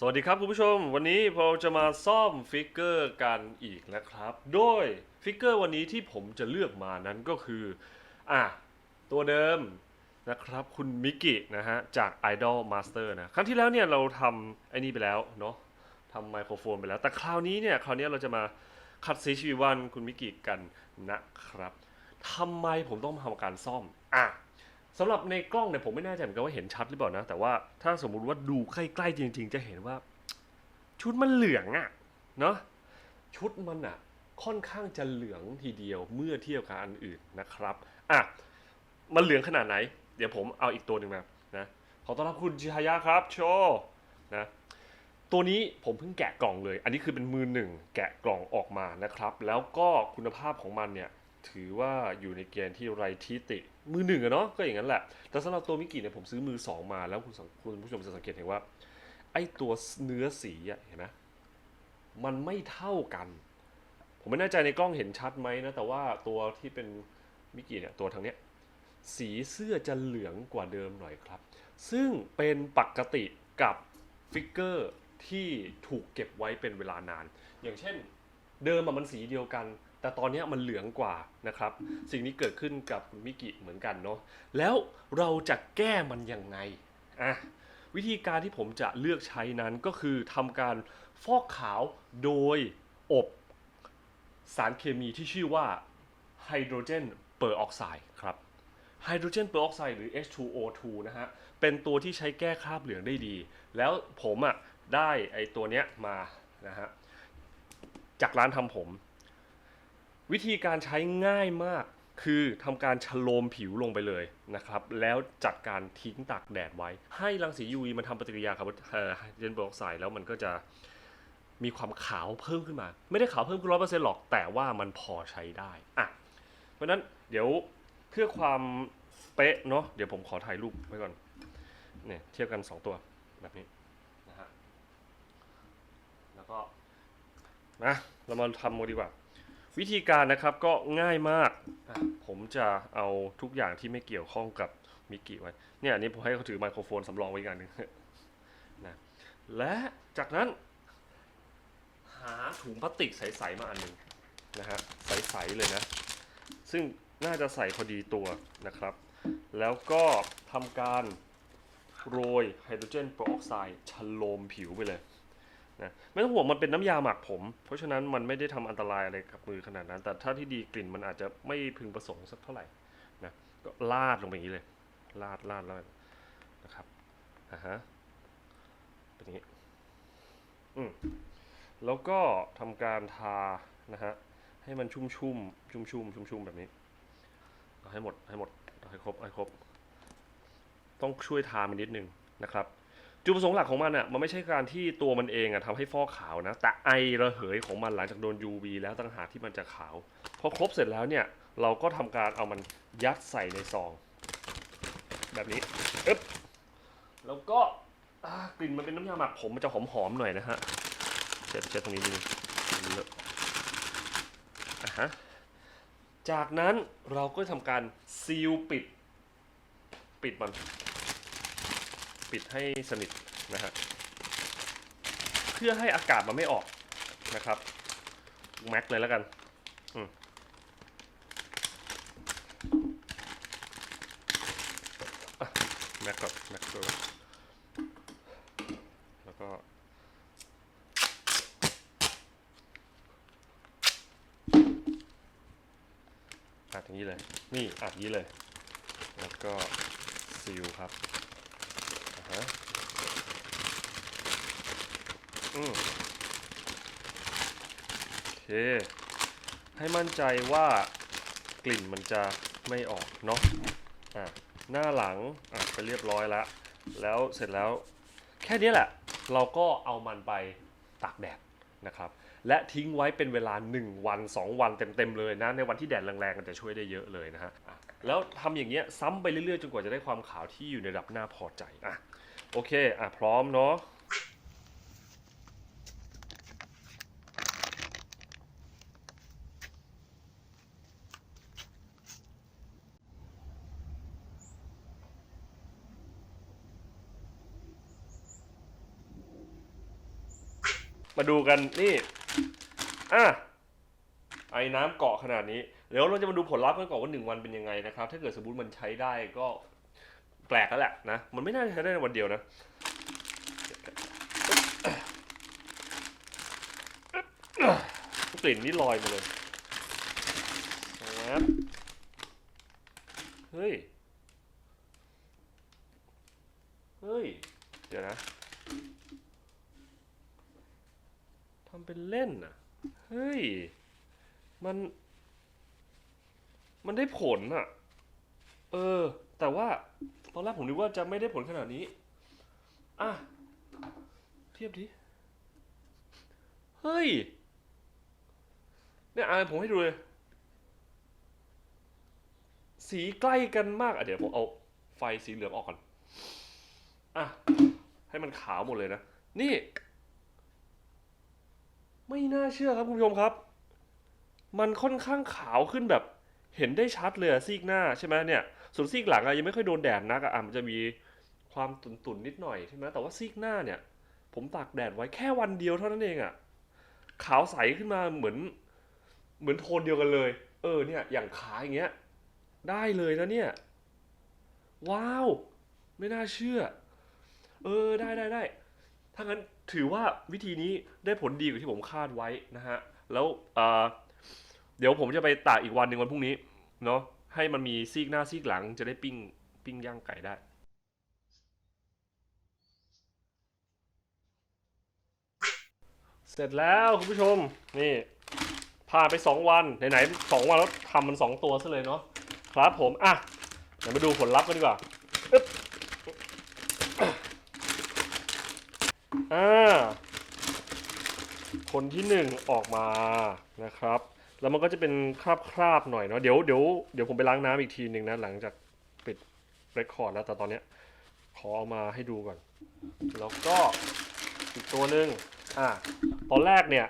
สวัสดีครับคุณผู้ชม วันนี้เราจะมาซ่อมฟิกเกอร์กันอีกนะครับ โดยฟิกเกอร์วันนี้ที่ผมจะเลือกมานั้นก็คืออะตัวเดิมนะครับคุณมิกินะฮะจาก Idol Master นะ ครั้งที่แล้วเนี่ยเราทำไอ้นี่ไปแล้วเนาะทำไมโครโฟนไปแล้ว แต่คราวนี้เนี่ยคราวนี้เราจะมาคัดซีชีวันคุณมิกิกันนะครับทำไมผมต้องมาทำการซ่อมอะ สำหรับในกล้องเนี่ยผมไม่แน่ใจเหมือนกันว่าเห็นชัดหรือเปล่านะ แต่ว่าถ้าสมมุติว่าดูใกล้ๆจริง ๆ จะเห็นว่า ชุดมันเหลืองอะเนาะชุดมันอะค่อนข้างจะเหลืองทีเดียวเมื่อเทียบกับอันอื่นนะครับอะมันเหลืองขนาดไหน เดี๋ยวผมเอาอีกตัวหนึ่งมานะขอต้อนรับคุณชิฮายะครับโชว์นะตัวนี้ผมเพิ่งแกะกล่องเลย อันนี้คือเป็นมือหนึ่งแกะกล่องออกมานะครับ แล้วก็คุณภาพของมันเนี่ย ถือว่าอยู่ในเกณฑ์ที่ไรทิติ มือหนึ่งอะเนาะก็อย่างนั้นแหละ แต่สำหรับตัวมิกิเนี่ยผมซื้อมือสองมาแล้วคุณคุณผู้ชมจะสังเกตเห็นว่า ไอ้ตัวเนื้อสีอะเห็นไหมมันไม่เท่ากัน ผมไม่แน่ใจในกล้องเห็นชัดไหมนะ แต่ว่าตัวที่เป็นมิกิเนี่ยตัวทางเนี้ยสีเสื้อจะเหลืองกว่าเดิมหน่อยครับ ซึ่งเป็นปกติกับฟิกเกอร์ที่ถูกเก็บไว้เป็นเวลานาน อย่างเช่น เดิมอะมันสีเดียวกัน แต่ตอนนี้มันเหลืองกว่านะครับ สิ่งนี้เกิดขึ้นกับมิกิเหมือนกันเนาะแล้วเราจะแก้มันยังไงอะวิธีการที่ผมจะเลือกใช้นั้นก็คือทำการฟอกขาวโดยอบสารเคมีที่ชื่อว่าไฮโดรเจนเปอร์ออกไซด์ครับไฮโดรเจนเปอร์ออกไซด์หรือ H2O2 นะฮะ เป็นตัวที่ใช้แก้คราบเหลืองได้ดี แล้วผมอะได้ไอตัวเนี้ยมานะฮะ จากร้านทำผม วิธีการใช้ง่ายมาก คือทำการชโลมผิวลงไปเลยนะครับ แล้วจัดการทิ้งตากแดดไว้ ให้รังสี UV มันทำปฏิกิริยากับอ่อไฮโดรเจนเปอร์อกไซด์แล้วมันก็จะมีความขาวเพิ่มขึ้นมา ไม่ได้ขาวเพิ่มขึ้นร้อยเปอร์เซ็นต์หรอก แต่ว่ามันพอใช้ได้อะเพราะฉะนั้นเดี๋ยวเพื่อความเป๊ะเนาะเดี๋ยวผมขอถ่ายรูปไว้ก่อนเนี่ยเทียบกัน 2 ตัวแบบนี้นะฮะแล้วก็นะเรามาทำโมดีกว่า วิธีการนะครับก็ง่ายมากอะผมจะเอาทุกอย่างที่ไม่เกี่ยวข้องกับมิกกี้ไว้ เนี่ยอันนี้ผมให้เขาถือไมโครโฟนสำรองไว้อีกอย่างหนึ่งนะ และจากนั้น หาถุงพลาสติกใสๆมาอันหนึ่งนะฮะ ใสๆเลยนะ ซึ่งน่าจะใส่พอดีตัวนะครับ แล้วก็ทำการโรยไฮโดรเจนเปอร์ออกไซด์ชโลมผิวไปเลย นะไม่ต้องห่วงมันเป็นน้ำยาหมักผม เพราะฉะนั้นมันไม่ได้ทำอันตรายอะไรกับมือขนาดนั้น แต่ถ้าที่ดีกลิ่นมันอาจจะไม่พึงประสงค์สักเท่าไหร่นะก็ลาดลงไปอย่างนี้เลยลาดลาดลาดนะครับอ่าฮะเป็นอย่างนี้อืมแล้วก็ทำการทานะฮะให้มันชุ่มชุ่มชุ่มชุ่มชุ่มชุ่มแบบนี้ให้หมดให้หมดให้ครบให้ครบ ต้องช่วยทามันนิดนึงนะครับ จุดประสงค์หลักของมันอะมันไม่ใช่การที่ตัวมันเองอะทำให้ฟอกขาวนะ แต่ไอระเหยของมันหลังจากโดน UV แล้วต่างหากที่มันจะขาว พอครบเสร็จแล้วเนี่ย เราก็ทำการเอามันยัดใส่ในซอง แบบนี้อึ๊บแล้วก็อ่ากลิ่นมันเป็นน้ำยาหมักผมมันจะหอมๆหน่อยนะฮะเช็ดเช็ดตรงนี้นิดนึงเลอะอะฮะจากนั้นเราก็ทำการซีลปิด ปิดมัน ปิดให้สนิทนะฮะเพื่อให้อากาศมันไม่ออกนะครับแม็กเลยแล้วกันอมแม็กก่อนแม็กก่อนแล้วก็อัดอย่างนี้เลย นี่อัดอย่างนี้เลย แล้วก็ซีลครับ ฮะอืมโอเค ให้มั่นใจว่ากลิ่นมันจะไม่ออกเนาะอะหน้าหลังอะไปเรียบร้อยแล้ว แล้วเสร็จแล้ว แค่นี้แหละ เราก็เอามันไปตากแดด นะครับและทิ้งไว้เป็นเวลา 1 วัน 2 วันเต็มๆเลยนะในวันที่แดดแรงๆก็จะช่วยได้เยอะเลยนะฮะแล้วทำอย่างเงี้ยซ้ำไปเรื่อยๆ จนกว่าจะได้ความขาวที่อยู่ในระดับหน้าพอใจอะโอเคอะพร้อมเนาะ มาดูกันนี่อะไอ้น้ำเกาะขนาดนี้เดี๋ยวเราจะมาดูผลลัพธ์กันก่อนว่าหนึ่งวันเป็นยังไงนะครับ ถ้าเกิดสมมติมันใช้ได้ก็แปลกแล้วแหละนะมันไม่น่าใช้ได้ในวันเดียวนะกลิ่นนี่ลอยมาเลยครับเฮ้ย เฮ้ย เดี๋ยวนะำเป็นเล่นอะ เฮ้ย มัน มันได้ผลอะ เออ แต่ว่าตอนแรกผมนึกว่าจะไม่ได้ผลขนาดนี้ อะ เทียบดิ เฮ้ย เนี่ยอะผมให้ดูเลย สีใกล้กันมาก อะเดี๋ยวผมเอาไฟสีเหลืองออกก่อน อะ ให้มันขาวหมดเลยนะ นี่ ไม่น่าเชื่อครับคุณผู้ชมครับ มันค่อนข้างขาวขึ้นแบบเห็นได้ชัดเลยซีกหน้าใช่ไหมเนี่ย ส่วนซีกหลังอะยังไม่ค่อยโดนแดดนักอะอะมันจะมีความตุ่นๆนิดหน่อยใช่ไหมแต่ว่าซีกหน้าเนี่ย ผมตากแดดไว้แค่วันเดียวเท่านั้นเองอะขาวใสขึ้นมาเหมือน เหมือนโทนเดียวกันเลย เออเนี่ย อย่างขาอย่างเงี้ย ได้เลยนะเนี่ย ว้าว ไม่น่าเชื่อ เออได้ได้ได้ถ้างั้น ถือว่าวิธีนี้ได้ผลดีกว่าที่ผมคาดไว้นะฮะ แล้วเเดี๋ยวผมจะไปตากอีกวันหนึ่งวันพรุ่งนี้เนาะให้มันมีซีกหน้าซีกหลังจะได้ปิ้งปิ้งย่างไก่ได้เสร็จแล้วคุณผู้ชมนี่ผ่านไปสองวันไหนๆสองวันแล้วทำมันสองตัวซะเลยเนาะครับผม อะเดี๋ยวมาดูผลลัพธ์กันดีกว่า อ่าผลที่หนึ่งออกมานะครับ แล้วมันก็จะเป็นคราบๆหน่อยเนาะเดี๋ยวเดี๋ยวเดี๋ยวผมไปล้างน้ำอีกทีหนึ่งนะหลังจากปิดเรคคอร์ดแล้วแต่ตอนเนี้ยขอเอามาให้ดูก่อน แล้วก็อีกตัวหนึ่งอ่าตอนแรกเนี่ย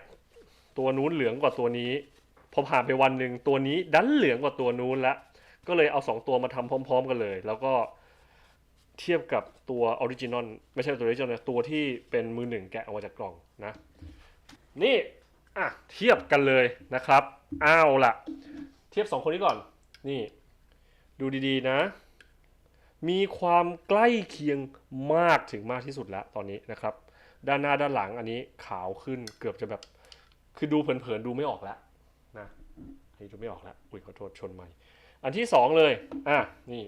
ตัวนู้นเหลืองกว่าตัวนี้พอผ่านไปวันหนึ่งตัวนี้ดันเหลืองกว่าตัวนู้นละก็เลยเอาสองตัวมาทำพร้อม ๆ กันเลย แล้วก็ เทียบกับตัวออริจินอลไม่ใช่ตัวออริจินอลนะตัวที่เป็นมือหนึ่งแกะออกมาจากกล่องนะนี่อะเทียบกันเลยนะครับอ้าวละเทียบสองคนนี้ก่อนนี่ดูดีๆนะ มีความใกล้เคียงมากถึงมากที่สุดแล้วตอนนี้นะครับ ด้านหน้าด้านหลังอันนี้ขาวขึ้นเกือบจะแบบ คือดูเผินๆดูไม่ออกแล้วนะอันนี้ดูไม่ออกแล้วอุ้ยขอโทษชนใหม่ อันที่สองเลยอะนี่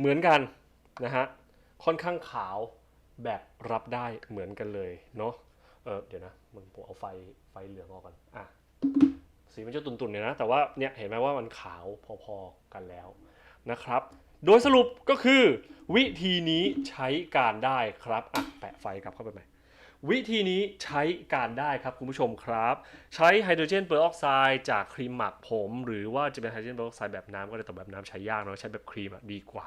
เหมือนกันนะฮะค่อนข้างขาวแบบรับได้เหมือนกันเลยเนาะเออเดี๋ยวนะมึงผมเอาไฟไฟเหลืองออกก่อนอะสีมันจะตุ่นๆเนี่ยนะแต่ว่าเนี่ยเห็นไหมว่ามันขาวพอๆกันแล้วนะครับ โดยสรุปก็คือวิธีนี้ใช้การได้ครับอะแปะไฟกลับเข้าไปใหม่วิธีนี้ใช้การได้ครับคุณผู้ชมครับ ใช้ไฮโดรเจนเปอร์ออกไซด์จากครีมหมักผม หรือว่าจะเป็นไฮโดรเจนเปอร์ออกไซด์แบบน้ำก็ได้แต่แบบน้ำใช้ยากเนาะใช้แบบครีมอะดีกว่า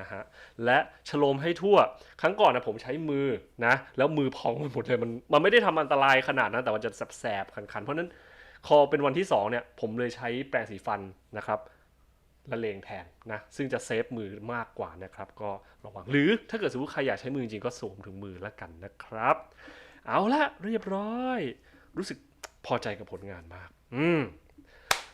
นะฮะและฉโลมให้ทั่ว ครั้งก่อนนะผมใช้มือนะแล้วมือพองไปหมดเลยมันมันไม่ได้ทำอันตรายขนาดนั้นแต่มันจะแสบๆคันๆ เพราะฉะนั้นพอเป็นวันที่สองเนี่ยผมเลยใช้แปรงสีฟันนะครับละเลงแทนนะซึ่งจะเซฟมือมากกว่านะครับก็ระวังหรือถ้าเกิดสมมติใครอยากใช้มือจริงก็สวมถึงมือแล้วกันนะครับ เอาละเรียบร้อย รู้สึกพอใจกับผลงานมาก อืม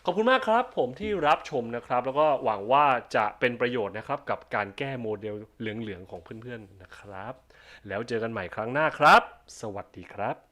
ขอบคุณมากครับ ผมที่รับชมนะครับ แล้วก็หวังว่าจะเป็นประโยชน์นะครับกับการแก้โมเดลเหลืองๆของเพื่อนๆนะครับ แล้วเจอกันใหม่ครั้งหน้าครับ สวัสดีครับ